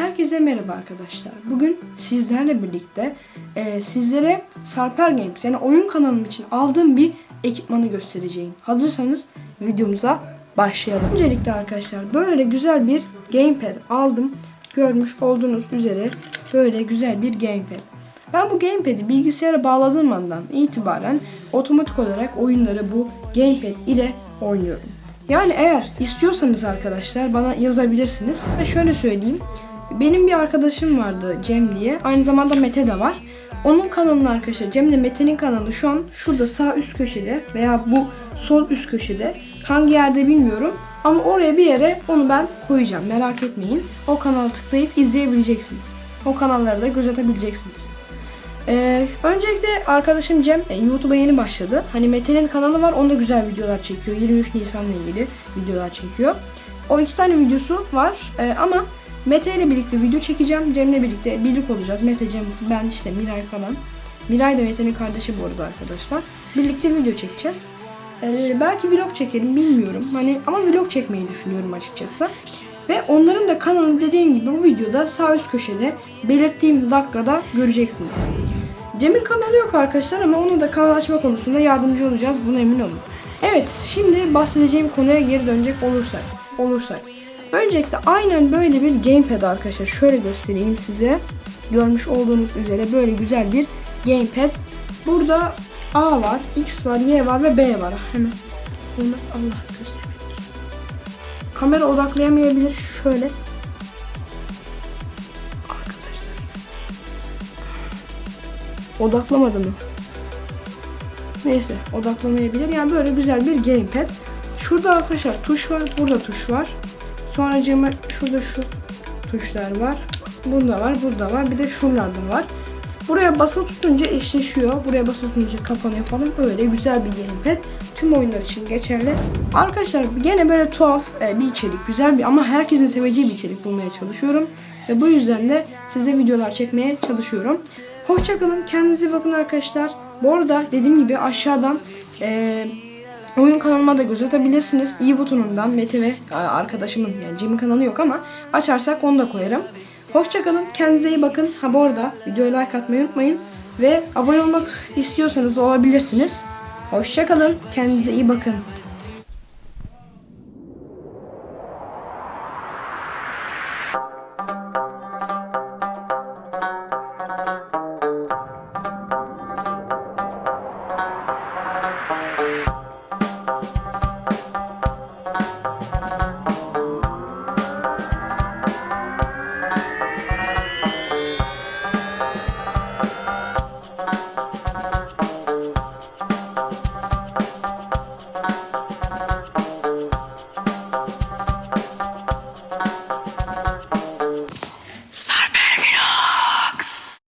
Herkese merhaba arkadaşlar. Bugün sizlerle birlikte e, sizlere Sarper Games yani oyun kanalım için aldığım bir ekipmanı göstereceğim. Hazırsanız videomuza başlayalım. Öncelikle arkadaşlar böyle güzel bir gamepad aldım. Görmüş olduğunuz üzere böyle güzel bir gamepad. Ben bu gamepad'i bilgisayara bağladığım andan itibaren otomatik olarak oyunları bu gamepad ile oynuyorum. Yani eğer istiyorsanız arkadaşlar bana yazabilirsiniz. Ve şöyle söyleyeyim. Benim bir arkadaşım vardı Cem diye. Aynı zamanda Mete de var. Onun kanalını arkadaşlar Cem ile Mete'nin kanalı şu an şurada sağ üst köşede veya bu sol üst köşede. Hangi yerde bilmiyorum. Ama oraya bir yere onu ben koyacağım. Merak etmeyin. O kanala tıklayıp izleyebileceksiniz. O kanalları da göz atabileceksiniz. Ee, öncelikle arkadaşım Cem e, YouTube'a yeni başladı. Hani Mete'nin kanalı var. Onda güzel videolar çekiyor. 23 Nisan'la ilgili videolar çekiyor. O iki tane videosu var. Ee, ama Mete ile birlikte video çekeceğim. Cem'le birlikte birlik olacağız. Mete, Cem, ben işte Miray falan. Miray da Mete'nin kardeşi bu arada arkadaşlar. Birlikte video çekeceğiz. Ee, belki vlog çekerim bilmiyorum. Hani ama vlog çekmeyi düşünüyorum açıkçası. Ve onların da kanalını dediğim gibi bu videoda sağ üst köşede belirttiğim dakikada göreceksiniz. Cem'in kanalı yok arkadaşlar ama onu da kanal açma konusunda yardımcı olacağız. Buna emin olun. Evet şimdi bahsedeceğim konuya geri dönecek olursak. olursak. Öncelikle aynen böyle bir gamepad arkadaşlar. Şöyle göstereyim size. Görmüş olduğunuz üzere böyle güzel bir gamepad. Burada A var, X var, Y var ve B var. Hemen bunu Allah göstereyim. Kamera odaklayamayabilir. Şöyle. Arkadaşlar. Odaklamadı mı? Neyse odaklamayabilir. Yani böyle güzel bir gamepad. Şurada arkadaşlar tuş var. Burada tuş var. Sonra cama şurada şu tuşlar var. Bunda var. Burada var. Bir de şuralarda var. Buraya basılı tutunca eşleşiyor. Buraya basılı tutunca kapanıyor falan. Öyle güzel bir gamepad. Tüm oyunlar için geçerli. Arkadaşlar gene böyle tuhaf e, bir içerik. Güzel bir ama herkesin seveceği bir içerik bulmaya çalışıyorum. Ve bu yüzden de size videolar çekmeye çalışıyorum. Hoşçakalın. Kendinize bakın arkadaşlar. Bu arada dediğim gibi aşağıdan e, oyun kanalıma da göz atabilirsiniz. İyi butonundan Mete ve e, arkadaşımın yani Cem'in kanalı yok ama açarsak onu da koyarım. Hoşçakalın. Kendinize iyi bakın. Ha bu arada videoya like atmayı unutmayın. Ve abone olmak istiyorsanız olabilirsiniz. Hoşçakalın. Kendinize iyi bakın.